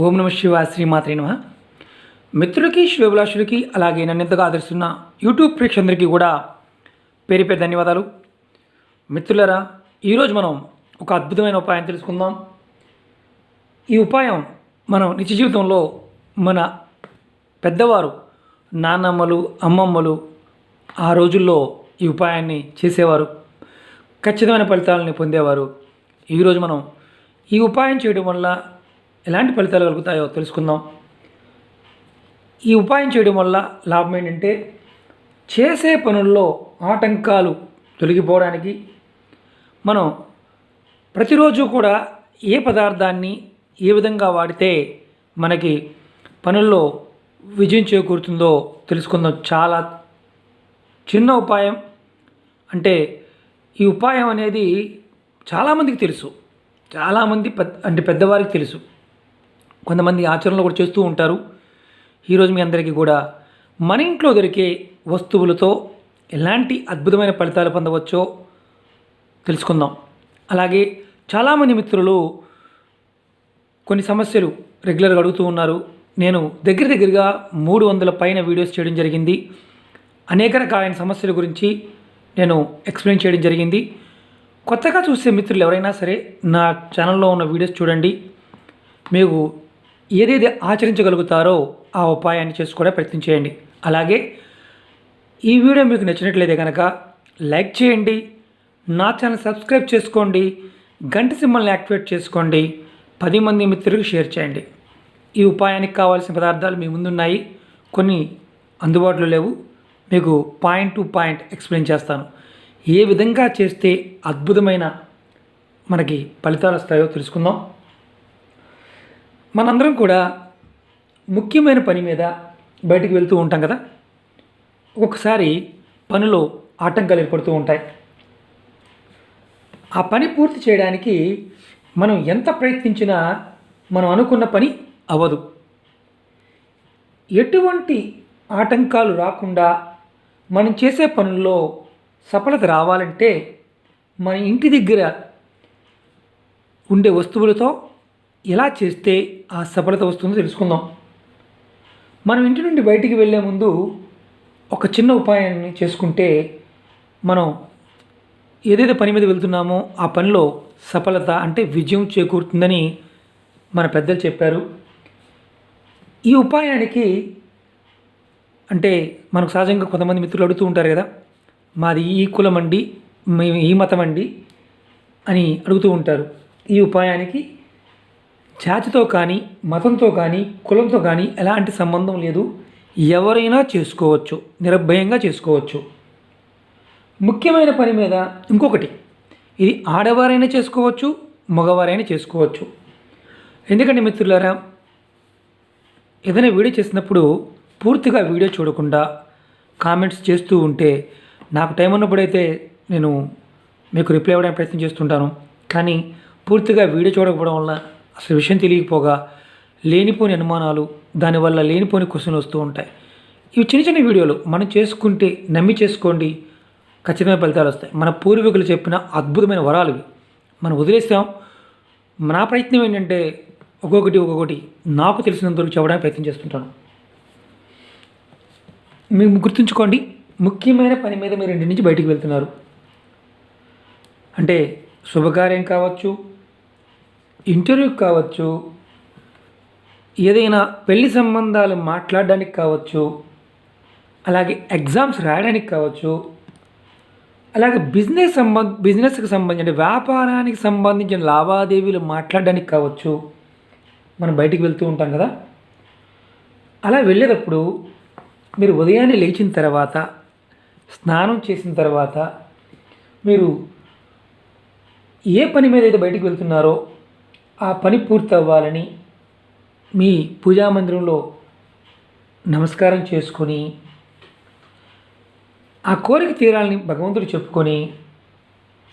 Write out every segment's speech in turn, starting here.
ఓం నమ శివ శ్రీమాత్రి నమ. మిత్రులకి శివభిలాషులకి అలాగే నన్ను ఎంతగా ఆదరిస్తున్న యూట్యూబ్ ప్రేక్షకులందరికీ కూడా పేరు పేరు ధన్యవాదాలు. మిత్రులరా ఈరోజు మనం ఒక అద్భుతమైన ఉపాయం తెలుసుకుందాం. ఈ ఉపాయం మనం నిత్య జీవితంలో మన పెద్దవారు నాన్నమ్మలు అమ్మమ్మలు ఆ రోజుల్లో ఈ ఉపాయాన్ని చేసేవారు. ఖచ్చితమైన ఫలితాలని పొందేవారు. ఈరోజు మనం ఈ ఉపాయం చేయడం వల్ల ఎలాంటి ఫలితాలు కలుగుతాయో తెలుసుకుందాం. ఈ ఉపాయం చేయడం వల్ల లాభం ఏంటంటే చేసే పనుల్లో ఆటంకాలు తొలగిపోవడానికి మనం ప్రతిరోజు కూడా ఏ పదార్థాన్ని ఏ విధంగా వాడితే మనకి పనుల్లో విజయం చేకూరుతుందో తెలుసుకుందాం చాలా. చిన్న ఉపాయం అంటే ఈ ఉపాయం అనేది చాలామందికి తెలుసు. చాలామంది పెద్ద అంటే పెద్దవారికి తెలుసు. కొంతమంది ఆచరణలు కూడా చేస్తూ ఉంటారు. ఈరోజు మీ అందరికీ కూడా మన ఇంట్లో దొరికే వస్తువులతో ఎలాంటి అద్భుతమైన ఫలితాలు పొందవచ్చో తెలుసుకుందాం. అలాగే చాలామంది మిత్రులు కొన్ని సమస్యలు రెగ్యులర్గా అడుగుతూ ఉన్నారు. నేను దగ్గర దగ్గరగా మూడు వందల పైన వీడియోస్ చేయడం జరిగింది. అనేక రకాలైన సమస్యల గురించి నేను ఎక్స్ప్లెయిన్ చేయడం జరిగింది. కొత్తగా చూసే మిత్రులు ఎవరైనా సరే నా ఛానల్లో ఉన్న వీడియోస్ చూడండి. మీకు ఏదేది ఆచరించగలుగుతారో ఆ ఉపాయాన్ని చేసుకోవడం ప్రయత్నం చేయండి. అలాగే ఈ వీడియో మీకు నచ్చినట్లయితే కనుక లైక్ చేయండి నా ఛానల్ సబ్స్క్రైబ్ చేసుకోండి గంట సింబల్ని యాక్టివేట్ చేసుకోండి పది మంది మిత్రులకు షేర్ చేయండి. ఈ ఉపాయానికి కావాల్సిన పదార్థాలు మీ ముందున్నాయి కొన్ని అందుబాటులో లేవు. మీకు పాయింట్ టు పాయింట్ ఎక్స్ప్లెయిన్ చేస్తాను. ఏ విధంగా చేస్తే అద్భుతమైన మనకి ఫలితాలు వస్తాయో తెలుసుకుందాం. మనందరం కూడా ముఖ్యమైన పని మీద బయటికి వెళ్తూ ఉంటాం కదా? ఒక్కొక్కసారి పనిలో ఆటంకాలు ఏర్పడుతూ ఉంటాయి. ఆ పని పూర్తి చేయడానికి మనం ఎంత ప్రయత్నించినా మనం అనుకున్న పని అవ్వదు. ఎటువంటి ఆటంకాలు రాకుండా మనం చేసే పనుల్లో సఫలత రావాలంటే మన ఇంటి దగ్గర ఉండే వస్తువులతో ఎలా చేస్తే ఆ సఫలత వస్తుందో తెలుసుకుందాం. మనం ఇంటి నుండి బయటికి వెళ్ళే ముందు ఒక చిన్న ఉపాయాన్ని చేసుకుంటే మనం ఏదైతే పని మీద వెళ్తున్నామో ఆ పనిలో సఫలత అంటే విజయం చేకూరుతుందని మన పెద్దలు చెప్పారు. ఈ ఉపాయానికి అంటే మనకు సహజంగా కొంతమంది మిత్రులు అడుగుతూ ఉంటారు కదా మాది ఈ కులం అండి మేము ఈ మతం అండి అని అడుగుతూ ఉంటారు. ఈ ఉపాయానికి జాతితో కానీ మతంతో కానీ కులంతో కానీ ఎలాంటి సంబంధం లేదు. ఎవరైనా చేసుకోవచ్చు. నిర్భయంగా చేసుకోవచ్చు. ముఖ్యమైన పని మీద ఇంకొకటి. ఇది ఆడవారైనా చేసుకోవచ్చు మగవారైనా చేసుకోవచ్చు. ఎందుకంటే మిత్రులారా? ఏదైనా వీడియో చేసినప్పుడు పూర్తిగా వీడియో చూడకుండా కామెంట్స్ చేస్తూ ఉంటే నాకు టైం ఉన్నప్పుడైతే నేను మీకు రిప్లై ఇవ్వడానికి ప్రయత్నం చేస్తుంటాను. కానీ పూర్తిగా వీడియో చూడకపోవడం వల్ల అసలు విషయం తెలియకపోగా లేనిపోని అనుమానాలు దానివల్ల లేనిపోని క్వశ్చన్లు వస్తూ ఉంటాయి. ఇవి చిన్న చిన్న వీడియోలు మనం చేసుకుంటే నమ్మి చేసుకోండి. ఖచ్చితమైన ఫలితాలు వస్తాయి. మన పూర్వీకులు చెప్పిన అద్భుతమైన వరాలు ఇవి. మనం వదిలేస్తాం. నా ప్రయత్నం ఏంటంటే ఒక్కొక్కటి ఒక్కొక్కటి నాకు తెలిసినంతవరకు చెప్పడానికి ప్రయత్నం చేస్తుంటాను. మేము గుర్తుంచుకోండి ముఖ్యమైన పని మీద మీరు ఇంటి నుంచి బయటికి వెళ్తున్నారు. అంటే శుభకార్యం కావచ్చు ఇంటర్వ్యూ కావచ్చు ఏదైనా పెళ్ళి సంబంధాలు మాట్లాడడానికి కావచ్చు అలాగే ఎగ్జామ్స్ రాయడానికి కావచ్చు అలాగే బిజినెస్ సంబంధ బిజినెస్కి సంబంధించిన వ్యాపారానికి సంబంధించిన లావాదేవీలు మాట్లాడడానికి కావచ్చు మనం బయటికి వెళ్తూ ఉంటాం కదా. అలా వెళ్ళేటప్పుడు మీరు ఉదయాన్నే లేచిన తర్వాత స్నానం చేసిన తర్వాత మీరు ఏ పని మీద అయితే బయటికి వెళ్తున్నారో ఆ పని పూర్తి అవ్వాలని మీ పూజా మందిరంలో నమస్కారం చేసుకొని ఆ కోరిక తీరాలని భగవంతుడు చెప్పుకొని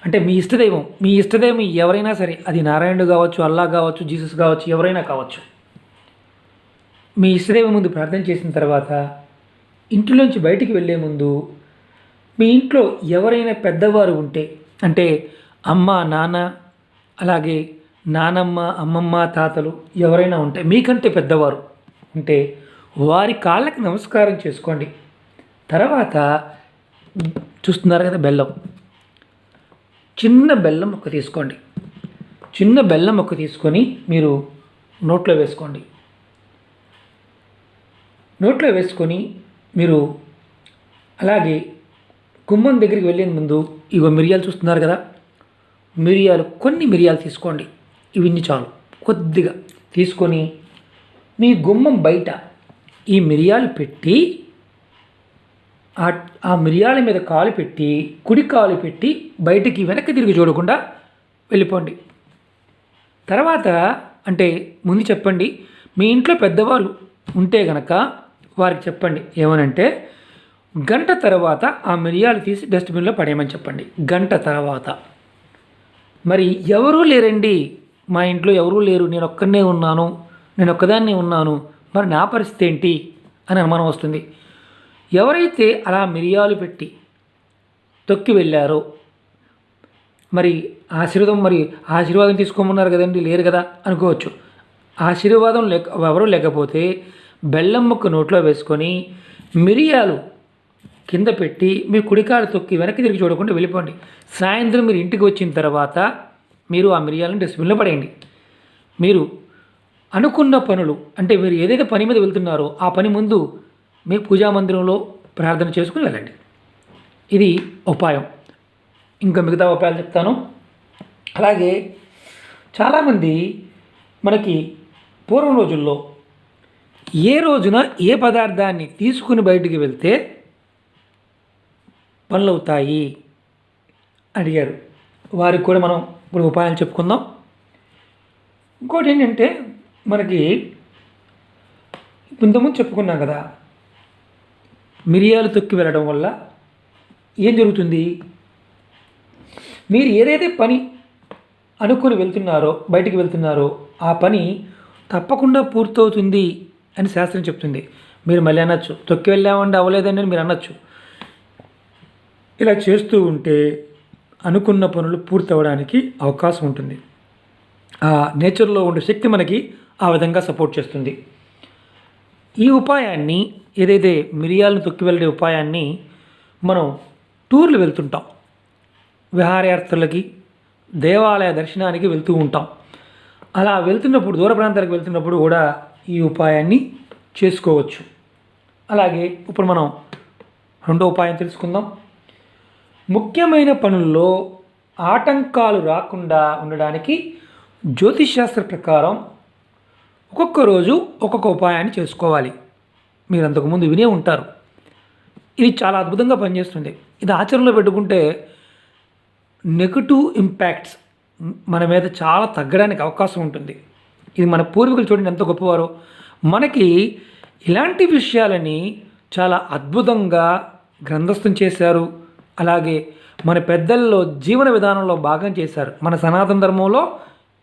అంటే మీ ఇష్టదైవం మీ ఇష్టదైవం ఎవరైనా సరే అది నారాయణుడు కావచ్చు అల్లా కావచ్చు జీసస్ కావచ్చు ఎవరైనా కావచ్చు మీ ఇష్టదైవం ముందు ప్రార్థన చేసిన తర్వాత ఇంటిలోంచి బయటికి వెళ్ళే ముందు మీ ఇంట్లో ఎవరైనా పెద్దవారు ఉంటే అంటే అమ్మ నాన్న అలాగే నానమ్మ అమ్మమ్మ తాతలు ఎవరైనా ఉంటే మీకంటే పెద్దవారు ఉంటే వారి కాళ్ళకి నమస్కారం చేసుకోండి. తర్వాత చూస్తున్నారు కదా బెల్లం. చిన్న బెల్లం ఒక తీసుకోండి. చిన్న బెల్లం ఒక తీసుకొని మీరు నోట్లో వేసుకోండి. నోట్లో వేసుకొని మీరు అలాగే కుమ్మం దగ్గరికి వెళ్ళే ముందు ఇగో మిరియాలు చూస్తున్నారు కదా మిరియాలు కొన్ని మిరియాలు తీసుకోండి. ఇవన్నీ చాలు. కొద్దిగా తీసుకొని మీ గుమ్మం బయట ఈ మిరియాలు పెట్టి ఆ మిరియాల మీద కాలు పెట్టి కుడి కాలు పెట్టి బయటికి వెనక్కి తిరిగి చూడకుండా వెళ్ళిపోండి. తర్వాత అంటే ముందు చెప్పండి మీ ఇంట్లో పెద్దవాళ్ళు ఉంటే గనక వారికి చెప్పండి. ఏమనంటే గంట తర్వాత ఆ మిరియాలు తీసి డస్ట్బిన్లో పడేయమని చెప్పండి. గంట తర్వాత. మరి ఎవరూ లేరండి. మా ఇంట్లో ఎవరూ లేరు నేను ఒక్కనే ఉన్నాను నేను ఒక్కదాన్నే ఉన్నాను. మరి నా పరిస్థితి ఏంటి? అని అనుమానం వస్తుంది. ఎవరైతే అలా మిరియాలు పెట్టి తొక్కి వెళ్ళారో మరి ఆశీర్వాదం మరి ఆశీర్వాదం తీసుకోమన్నారు కదండి లేరు కదా అనుకోవచ్చు. ఆశీర్వాదం లేక ఎవరూ లేకపోతే బెల్లం ముక్క నోట్లో వేసుకొని మిరియాలు కింద పెట్టి మీ కుడికాలు తొక్కి వెనక్కి తిరిగి చూడకుండా వెళ్ళిపోండి. సాయంత్రం మీరు ఇంటికి వచ్చిన తర్వాత మీరు ఆ మిరియాలను డస్ట్బిన్లో పడేయండి. మీరు అనుకున్న పనులు అంటే మీరు ఏదైతే పని మీద వెళ్తున్నారో ఆ పని ముందు మీ పూజా మందిరంలో ప్రార్థన చేసుకుని వెళ్ళండి. ఇది ఉపాయం. ఇంకా మిగతా ఉపాయాలు చెప్తాను. అలాగే చాలామంది మనకి పూర్వం రోజుల్లో ఏ రోజున ఏ పదార్థాన్ని తీసుకుని బయటికి వెళ్తే పనులు అవుతాయి అడిగారు. వారికి కూడా మనం ఇప్పుడు ఉపాయాలు చెప్పుకుందాం. ఇంకోటి ఏంటంటే మనకి ఇంతకుముందు చెప్పుకున్నాం కదా మిరియాలు తొక్కి వెళ్ళడం వల్ల ఏం జరుగుతుంది? మీరు ఏదైతే పని అనుకుని వెళ్తున్నారో బయటికి వెళ్తున్నారో ఆ పని తప్పకుండా పూర్తవుతుంది అని శాస్త్రం చెప్తుంది. మీరు మళ్ళీ అనొచ్చు. తొక్కి వెళ్ళామండి అవ్వలేదని మీరు అనొచ్చు. ఇలా చేస్తూ ఉంటే అనుకున్న పనులు పూర్తవడానికి అవకాశం ఉంటుంది. ఆ నేచర్లో ఉండే శక్తి మనకి ఆ విధంగా సపోర్ట్ చేస్తుంది. ఈ ఉపాయాన్ని ఏదైతే మిరియాలను తొక్కి వెళ్ళే ఉపాయాన్ని మనం టూర్లు వెళ్తుంటాం. విహారయాత్రలకి దేవాలయ దర్శనానికి వెళ్తూ ఉంటాం. అలా వెళ్తున్నప్పుడు దూర ప్రాంతాలకు వెళ్తున్నప్పుడు కూడా ఈ ఉపాయాన్ని చేసుకోవచ్చు. అలాగే ఇప్పుడు మనం రెండో ఉపాయం తెలుసుకుందాం. ముఖ్యమైన పనుల్లో ఆటంకాలు రాకుండా ఉండడానికి జ్యోతిషాస్త్ర ప్రకారం ఒక్కొక్క రోజు ఒక్కొక్క ఉపాయాన్ని చేసుకోవాలి. మీరు అంతకుముందు వినే ఉంటారు. ఇది చాలా అద్భుతంగా పనిచేస్తుంది. ఇది ఆచరణలో పెట్టుకుంటే నెగటివ్ ఇంపాక్ట్స్ మన మీద చాలా తగ్గడానికి అవకాశం ఉంటుంది. ఇది మన పూర్వీకులు చూడండి ఎంత గొప్పవారో. మనకి ఇలాంటి విషయాలని చాలా అద్భుతంగా గ్రంథస్థం చేశారు. అలాగే మన పెద్దల్లో జీవన విధానంలో భాగం చేశారు. మన సనాతన ధర్మంలో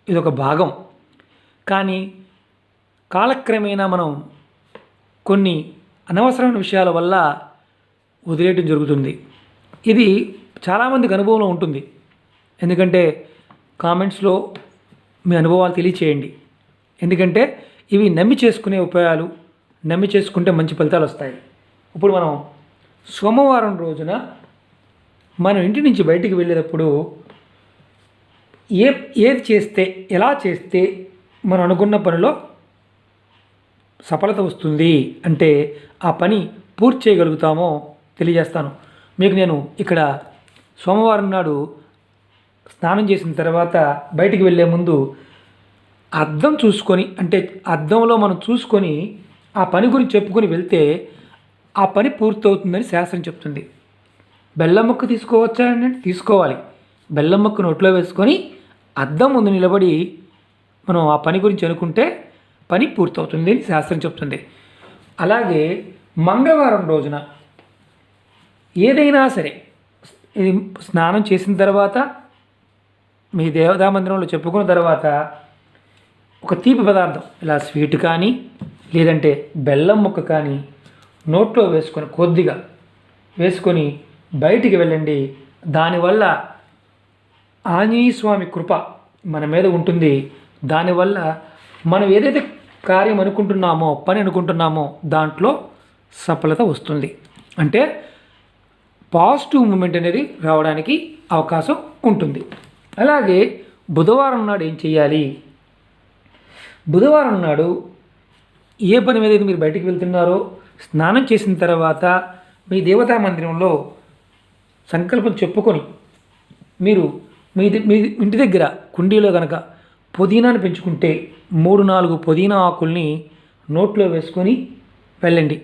ఇది ఒక భాగం. కానీ కాలక్రమేణా మనం కొన్ని అనవసరమైన విషయాల వల్ల వదిలేయటం జరుగుతుంది. ఇది చాలామందికి అనుభవంలో ఉంటుంది. ఎందుకంటే కామెంట్స్లో మీ అనుభవాలు తెలియచేయండి. ఎందుకంటే ఇవి నమ్మి చేసుకునే ఉపాయాలు నమ్మి చేసుకుంటే మంచి ఫలితాలు వస్తాయి. ఇప్పుడు మనం సోమవారం రోజున మనం ఇంటి నుంచి బయటికి వెళ్ళేటప్పుడు ఏ ఏది చేస్తే ఎలా చేస్తే మనం అనుకున్న పనిలో సఫలత వస్తుంది అంటే ఆ పని పూర్తి చేయగలుగుతామో తెలియజేస్తాను. మీకు నేను ఇక్కడ సోమవారం నాడు స్నానం చేసిన తర్వాత బయటికి వెళ్ళే ముందు అద్దం చూసుకొని అంటే అద్దంలో మనం చూసుకొని ఆ పని గురించి చెప్పుకొని వెళ్తే ఆ పని పూర్తవుతుందని శాస్త్రం చెప్తుంది. బెల్లం ముక్క తీసుకోవచ్చా అంటే తీసుకోవాలి. బెల్లం ముక్క నోట్లో వేసుకొని అద్దం ముందు నిలబడి మనం ఆ పని గురించి అనుకుంటే పని పూర్తవుతుంది అని శాస్త్రం చెప్తుంది. అలాగే మంగళవారం రోజున ఏదైనా సరే ఇది స్నానం చేసిన తర్వాత మీ దేవతా మందిరంలో చెప్పుకున్న తర్వాత ఒక తీపి పదార్థం ఇలా స్వీట్ కానీ లేదంటే బెల్లం ముక్క కానీ నోట్లో వేసుకొని కొద్దిగా వేసుకొని బయటికి వెళ్ళండి. దానివల్ల ఆంజనేయ స్వామి కృప మన మీద ఉంటుంది. దానివల్ల మనం ఏదైతే కార్యం అనుకుంటున్నామో పని అనుకుంటున్నామో దాంట్లో సఫలత వస్తుంది. అంటే పాజిటివ్ మూమెంట్ అనేది రావడానికి అవకాశం ఉంటుంది. అలాగే బుధవారం నాడు ఏం చేయాలి? బుధవారం నాడు ఏ పని మీద అయితే మీరు బయటికి వెళ్తున్నారో స్నానం చేసిన తర్వాత మీ దేవతా మందిరంలో సంకల్పం చెప్పుకొని మీరు మీ మీ ఇంటి దగ్గర కుండీలో కనుక పుదీనాను పెంచుకుంటే మూడు నాలుగు పుదీనా ఆకుల్ని నోట్లో వేసుకొని వెళ్ళండి.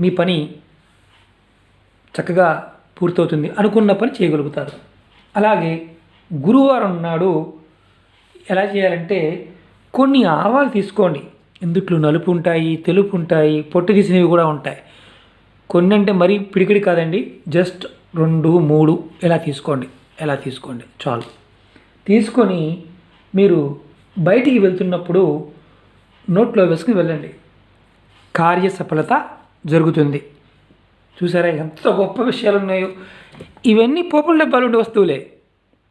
మీ పని చక్కగా పూర్తవుతుంది. అనుకున్న పని చేయగలుగుతారు. అలాగే గురువారం నాడు ఎలా చేయాలంటే కొన్ని ఆవాలు తీసుకోండి. ఇందుట్లో నలుపు ఉంటాయి తెలుపు ఉంటాయి పొట్టు తీసినవి కూడా ఉంటాయి. కొన్ని అంటే మరీ పిడికిడి కాదండి. జస్ట్ రెండు మూడు ఇలా తీసుకోండి ఎలా తీసుకోండి చాలు. తీసుకొని మీరు బయటికి వెళ్తున్నప్పుడు నోట్లో వేసుకుని వెళ్ళండి. కార్య సఫలత జరుగుతుంది. చూసారా ఎంత గొప్ప విషయాలు ఉన్నాయో. ఇవన్నీ పోపుల డబ్బాలు ఉండే వస్తువులే.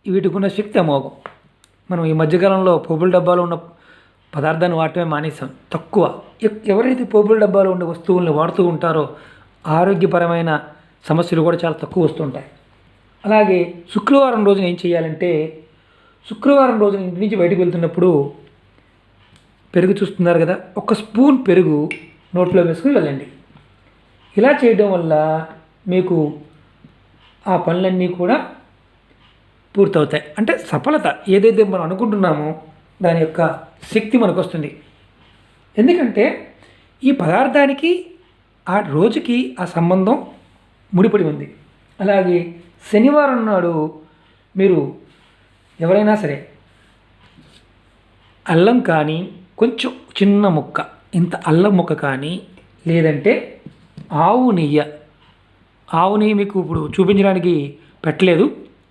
వీటికి ఉన్న శక్తి అమోఘం. మనం ఈ మధ్యకాలంలో పోపుల డబ్బాలు ఉన్న పదార్థాన్ని వాడటమే మానేసాం తక్కువ. ఎవరైతే పోపుల డబ్బాలు ఉండే వస్తువులను వాడుతూ ఉంటారో ఆరోగ్యపరమైన సమస్యలు కూడా చాలా తక్కువ వస్తుంటాయి. అలాగే శుక్రవారం రోజున ఏం చేయాలంటే శుక్రవారం రోజున ఇంటి నుంచి బయటకు వెళ్తున్నప్పుడు పెరుగు చూస్తున్నారు కదా ఒక స్పూన్ పెరుగు నోట్లో వేసుకుని వెళ్ళండి. ఇలా చేయడం వల్ల మీకు ఆ పనులన్నీ కూడా పూర్తవుతాయి. అంటే సఫలత ఏదైతే మనం అనుకుంటున్నామో దాని యొక్క శక్తి మనకు వస్తుంది ఎందుకంటే ఈ పదార్థానికి ఆ రోజుకి ఆ సంబంధం ముడిపడి ఉంది. అలాగే శనివారం నాడు మీరు ఎవరైనా సరే అల్లం కానీ కొంచెం చిన్న ముక్క ఇంత అల్లం ముక్క కానీ లేదంటే ఆవు నెయ్యి ఆవు నెయ్యి మీకు ఇప్పుడు చూపించడానికి పెట్టలేదు.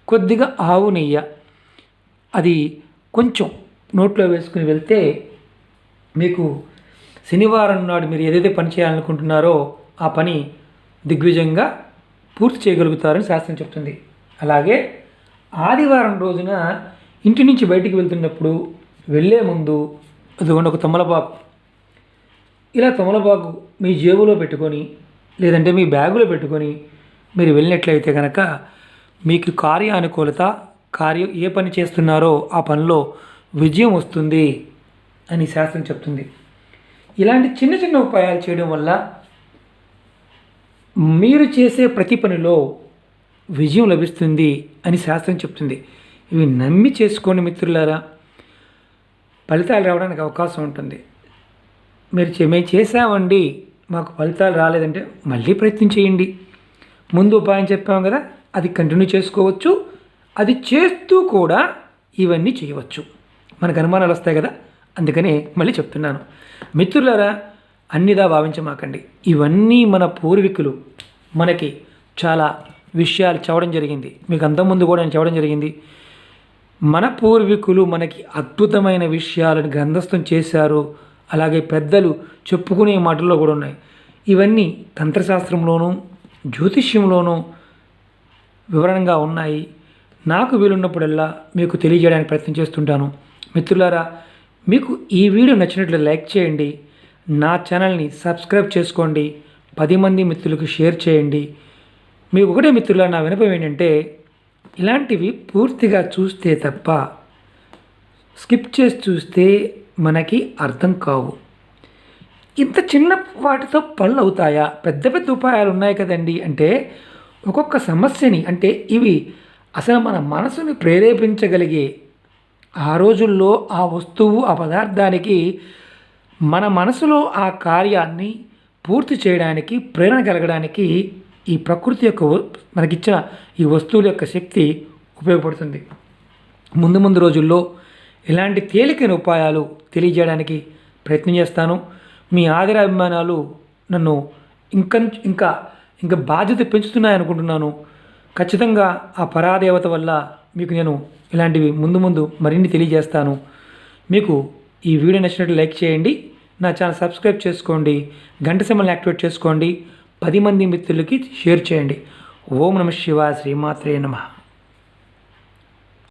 కొద్దిగా ఆవు నెయ్యి అది కొంచెం నోట్లో వేసుకుని వెళ్తే మీకు శనివారం నాడు మీరు ఏదైతే పని చేయాలనుకుంటున్నారో ఆ పని దిగ్విజయంగా పూర్తి చేయగలుగుతారని శాస్త్రం చెప్తుంది. అలాగే ఆదివారం రోజున ఇంటి నుంచి బయటికి వెళ్తున్నప్పుడు వెళ్ళే ముందు అదిగోండి ఒక తమలపాకు. ఇలా తమలపాకు మీ జేబులో పెట్టుకొని లేదంటే మీ బ్యాగులో పెట్టుకొని మీరు వెళ్ళినట్లయితే కనుక మీకు కార్య అనుకూలత కార్యం ఏ పని చేస్తున్నారో ఆ పనిలో విజయం వస్తుంది అని శాస్త్రం చెప్తుంది. ఇలాంటి చిన్న చిన్న ఉపాయాలు చేయడం వల్ల మీరు చేసే ప్రతి పనిలో విజయం లభిస్తుంది అని శాస్త్రం చెప్తుంది. ఇవి నమ్మి చేసుకోండి మిత్రులారా. ఫలితాలు రావడానికి అవకాశం ఉంటుంది. మీరు చే- మేము చేసామండి మాకు ఫలితాలు రాలేదంటే మళ్ళీ ప్రయత్నం చేయండి. ముందు ఉపాయం చెప్పాం కదా అది కంటిన్యూ చేసుకోవచ్చు. అది చేస్తూ కూడా ఇవన్నీ చేయవచ్చు. మనకు అనుమానాలు వస్తాయి కదా అందుకనే మళ్ళీ చెప్తున్నాను. మిత్రులారా అన్నిదా భావించమాకండి. ఇవన్నీ మన పూర్వీకులు మనకి చాలా విషయాలు చెప్పడం జరిగింది. మీకు అంతకుముందు కూడా నేను చెప్పడం జరిగింది. మన పూర్వీకులు మనకి అద్భుతమైన విషయాలను గ్రంథస్థం చేశారు. అలాగే పెద్దలు చెప్పుకునే మాటల్లో కూడా ఉన్నాయి. ఇవన్నీ తంత్రశాస్త్రంలోనూ జ్యోతిష్యంలోనూ వివరణగా ఉన్నాయి. నాకు వీలున్నప్పుడల్లా మీకు తెలియజేయడానికి ప్రయత్నం చేస్తుంటాను. మిత్రులారా మీకు ఈ వీడియో నచ్చినట్లు లైక్ చేయండి. నా ఛానల్ని సబ్స్క్రైబ్ చేసుకోండి. పది మంది మిత్రులకు షేర్ చేయండి. మీ ఒకటే మిత్రుల నా వినపం ఏంటంటే ఇలాంటివి పూర్తిగా చూస్తే తప్ప స్కిప్ చేసి చూస్తే మనకి అర్థం కావు. ఇంత చిన్న వాటితో పనులు అవుతాయా? పెద్ద పెద్ద ఉపాయాలు ఉన్నాయి కదండి. అంటే ఒక్కొక్క సమస్యని అంటే ఇవి అసలు మన మనసుని ప్రేరేపించగలిగే ఆ రోజుల్లో ఆ వస్తువు ఆ పదార్థానికి మన మనసులో ఆ కార్యాన్ని పూర్తి చేయడానికి ప్రేరణ కలగడానికి ఈ ప్రకృతి యొక్క మనకిచ్చిన ఈ వస్తువుల యొక్క శక్తి ఉపయోగపడుతుంది. ముందు ముందు రోజుల్లో ఇలాంటి తేలికైన ఉపాయాలు తెలియజేయడానికి ప్రయత్నం చేస్తాను. మీ ఆదరాభిమానాలు నన్ను ఇంకా ఇంకా ఇంకా బాధ్యత పెంచుతున్నాయనుకుంటున్నాను. ఖచ్చితంగా ఆ పరాదేవత వల్ల మీకు నేను ఇలాంటివి ముందు ముందు మరిన్ని తెలియజేస్తాను. మీకు ఈ వీడియో నచ్చినట్లు లైక్ చేయండి. నా ఛానల్ సబ్స్క్రైబ్ చేసుకోండి గంట సింబల్ని యాక్టివేట్ చేసుకోండి పది మంది మిత్రులకి షేర్ చేయండి. ఓం నమ శివ శ్రీమాత్రే నమః.